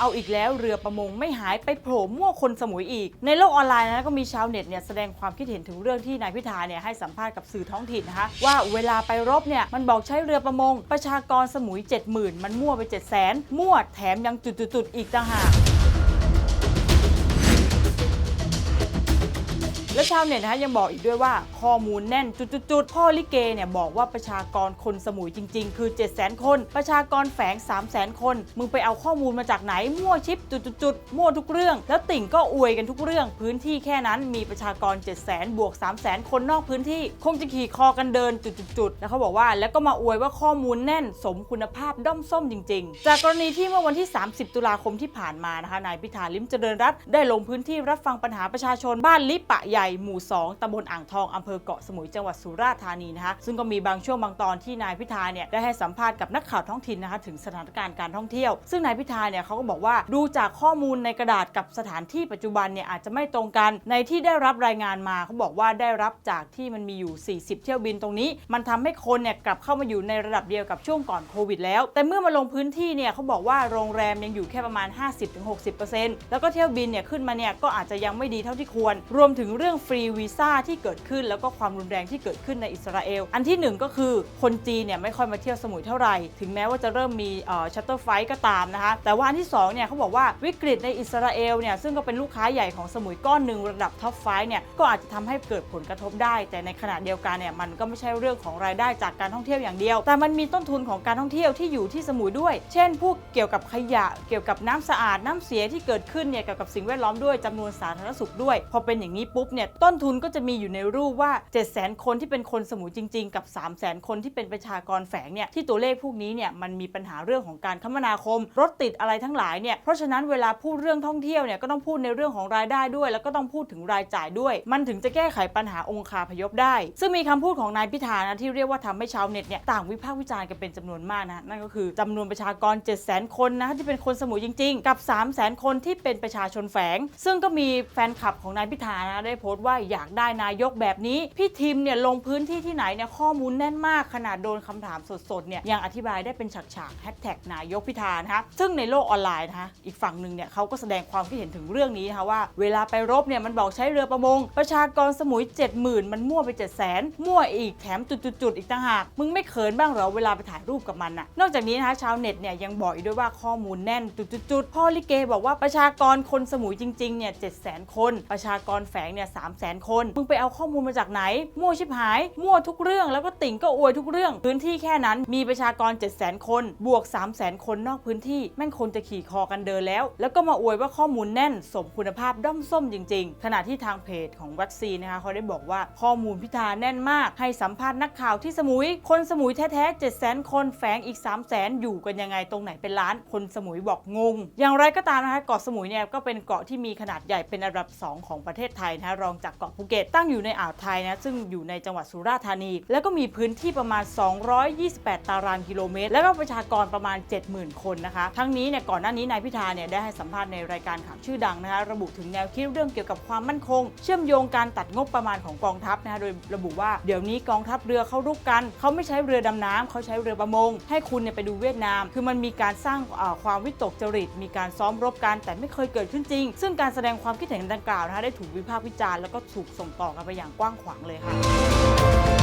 เอาอีกแล้วเรือประมงไม่หายไปโผล่มั่วคนสมุยอีก ในโลกออนไลน์นะก็มีชาวเน็ตเนี่ยแสดงความคิดเห็นถึงเรื่องที่นายพิธาเนี่ยให้สัมภาษณ์กับสื่อท้องถิ่นนะคะว่าเวลาไปรบเนี่ยมันบอกใช้เรือประมง ประชากรสมุย 70,000 มันมั่วไป 7 0 0 0 0 0มั่วแถมยังจุดๆอีกต่างหาก และชาวเน็ตนะคะยังบอกอีกด้วยว่าข้อมูลแน่นจุดๆพ่อลิเกเนี่ยบอกว่าประชากรคนสมุยจริง ๆ คือ 7 0 0 0 0 คน ประชากรแฝง 3 0 0 0 0 0 คน มึงไปเอาข้อมูลมาจากไหน มั่วชิปจุดๆมั่วทุกเรื่อง แล้วติ่งก็อวยกันทุกเรื่อง พื้นที่แค่นั้นมีประชากร 7 0 0 0 0 0บวก 3 0 0 0 0 0 คนนอกพื้นที่ คงจะขี่คอกันเดินจุดๆแล้วเขาบอกว่าแล้วก็มาอวยว่าข้อมูลแน่นสมคุณภาพด้อมส้มจริง ๆ จากกรณีที่เมื่อวันที่ 30 ตุลาคมที่ผ่านมานะคะนายพิธาลิมเจริญรัตได้ลงพื้นที่รับฟังปัญหาประชาชนบ้านลิปะใหญ่หมู่ 2ตำบลอ่างทองอำเภอเกาะสมุยจังหวัดสุราษฎร์ธานีนะคะซึ่งก็มีบางช่วงบางตอนที่นายพิธาเนี่ยได้ให้สัมภาษณ์กับนักข่าวท้องถิ่นนะคะถึงสถานการณ์การท่องเที่ยว ซึ่งนายพิธาเนี่ยเขาก็บอกว่าดูจากข้อมูลในกระดาษกับสถานที่ปัจจุบันเนี่ยอาจจะไม่ตรงกันในที่ได้รับรายงานมาเขาบอกว่าได้รับจากที่มันมีอยู่ 40 เที่ยวบินตรงนี้ มันทำให้คนเนี่ยกลับเข้ามาอยู่ในระดับเดียวกับช่วงก่อนโควิดแล้ว แต่เมื่อมาลงพื้นที่เนี่ยเขาบอกว่าโรงแรมยังอยู่แค่ประมาณ 50-60%แล้วก็เที่ยวบินเนี่ยขึ้นมาเนี่ยก็อาจจะยังไม่ดีเท่าที่ควร รวมถึงเรื่องฟรีวีซ่าที่เกิดขึ้น แล้วก็ความรุนแรงที่เกิดขึ้นในอิสราเอล อันที่หนึ่งก็คือคนจีนเนี่ยไม่ค่อยมาเที่ยวสมุยเท่าไหร่ ถึงแม้ว่าจะเริ่มมีชัตเตอร์ไฟก็ตามนะคะ แต่ว่าอันที่สองเนี่ยเขาบอกว่าวิกฤตในอิสราเอลเนี่ยซึ่งก็เป็นลูกค้าใหญ่ของสมุยก้อนหนึ่งระดับท็อปไฟเนี่ยก็อาจจะทำให้เกิดผลกระทบได้ แต่ในขณะเดียวกันเนี่ยมันก็ไม่ใช่เรื่องของรายได้จากการท่องเที่ยวอย่างเดียว แต่มันมีต้นทุนของการท่องเที่ยวที่อยู่ที่สมุยด้วย เช่นพวกเกี่ยวกับขยะ เกี่ยวกับน้ำสะอาดน้ำเสียที่เกิดขึ้นเนี่ยเกี่ยวกับสิ่งแวดล้อมด้วยจำนวนสาธารณสุขด้วย พอเป็นอย่างนี้ปุ๊บเนี่ยต้นทุนก็จะมีอยู่ในรูปว่า 7 0 0 0 0 0 คนที่เป็นคนสมุยจริง ๆ กับ 3 0 0 0 0 0 คนที่เป็นประชากรแฝงเนี่ยที่ตัวเลขพวกนี้เนี่ยมันมีปัญหาเรื่องของการคมนาคม รถติดอะไรทั้งหลายเนี่ยเพราะฉะนั้นเวลาพูดเรื่องท่องเที่ยวเนี่ยก็ต้องพูดในเรื่องของรายได้ด้วย แล้วก็ต้องพูดถึงรายจ่ายด้วย มันถึงจะแก้ไขปัญหาองค์คาพยพได้ ซึ่งมีคำพูดของนายพิธานะที่เรียกว่าทำให้ชาวเน็ตเนี่ยต่างวิพากษ์วิจารณ์กันเป็นจำนวนมากนะนั่นก็คือจำนวนประชากร 7 0 0 0 0 0 คนนะที่เป็นคนสมุยจริง ๆ กับ 3 0 0 0 0 0 คนที่เป็นประชาชนแฝง ซึ่งก็มีแฟนคลับของนายพิธานะได้โพสตว่าอยากได้นายกแบบนี้ พี่ทิมเนี่ยลงพื้นที่ที่ไหนเนี่ยข้อมูลแน่นมากขนาดโดนคำถามสดๆเนี่ยยังอธิบายได้เป็นฉากๆแฮชแท็กนายกพิธานะคะซึ่งในโลกออนไลน์นะคะอีกฝั่งหนึ่งเนี่ยเขาก็แสดงความคิดเห็นถึงเรื่องนี้นะคะว่า เวลาไปรบเนี่ยมันบอกใช้เรือประมง ประชากรสมุย 70,000 มันมั่วไป 7 0 0 0 0 0มั่วอีกแถมจุดๆอีกต่างหากมึงไม่เขินบ้างเหรอเวลาไปถ่ายรูปกับมันน่ะนอกจากนี้นะคะชาวเน็ตเนี่ยยังบอกอีกด้วยว่าข้อมูลแน่นจุดๆพ่อลิเกบอกว่าประชากรคนสมุยจริงๆเนี่ย7 0 0 0 0คน ประชากรแฝงเนี่ย3 0 0 0 0 0 คน มึงไปเอาข้อมูลมาจากไหน มั่วชิบหาย มั่วทุกเรื่อง แล้วก็ติ่งก็อวยทุกเรื่อง พื้นที่แค่นั้น มีประชากร 7 0 0 0 0 0 คน บวก 3 0 0 0 0 0 คนนอกพื้นที่ แม่งคนจะขี่คอกันเดินแล้ว แล้วก็มาอวยว่าข้อมูลแน่น สมคุณภาพด้อมส้มจริง ๆ ขณะที่ทางเพจของวัคซีนนะคะเขาได้บอกว่าข้อมูลพิธาแน่นมาก ให้สัมภาษณ์นักข่าวที่สมุย คนสมุยแท้ๆ 7 0 0 0 0 คน แฝงอีก 3 0 0 0 0 0 อยู่กันยังไงตรงไหนเป็นล้าน คนสมุยบอกงง อย่างไรก็ตามนะคะ เกาะสมุยเนี่ยก็เป็นเกาะที่มีขนาดใหญ่เป็นอันดับ 2 ของประเทศไทยนะคะองจากเกาะภูเก็ตตั้งอยู่ในอ่าวไทยนะซึ่งอยู่ในจังหวัดสุราษฎร์ธานี แล้วก็มีพื้นที่ประมาณ 228 ตารางกิโลเมตร แล้วก็ประชากรประมาณ 70,000 คนนะคะ ทั้งนี้เนี่ยก่อนหน้านี้นายพิธาเนี่ยได้ให้สัมภาษณ์ในรายการข่าวชื่อดังนะคะระบุถึงแนวคิดเรื่องเกี่ยวกับความมั่นคง เชื่อมโยงการตัดงบประมาณของกองทัพนะคะโดยระบุว่าเดี๋ยวนี้กองทัพเรือเขารุกกันเขาไม่ใช้เรือดำน้ำเขาใช้เรือประมง ให้คุณเนี่ยไปดูเวียดนาม คือมันมีการสร้างความวิตกจริต มีการซ้อมรบกันแต่ไม่เคยเกิดขึ้นจริง ซึ่งการแสดงความคิดเห็นดังกล่าวนะคะได้ถูกวิพากษ์วิจารณ์แล้วก็ถูกส่งต่อกันไปอย่างกว้างขวางเลยค่ะ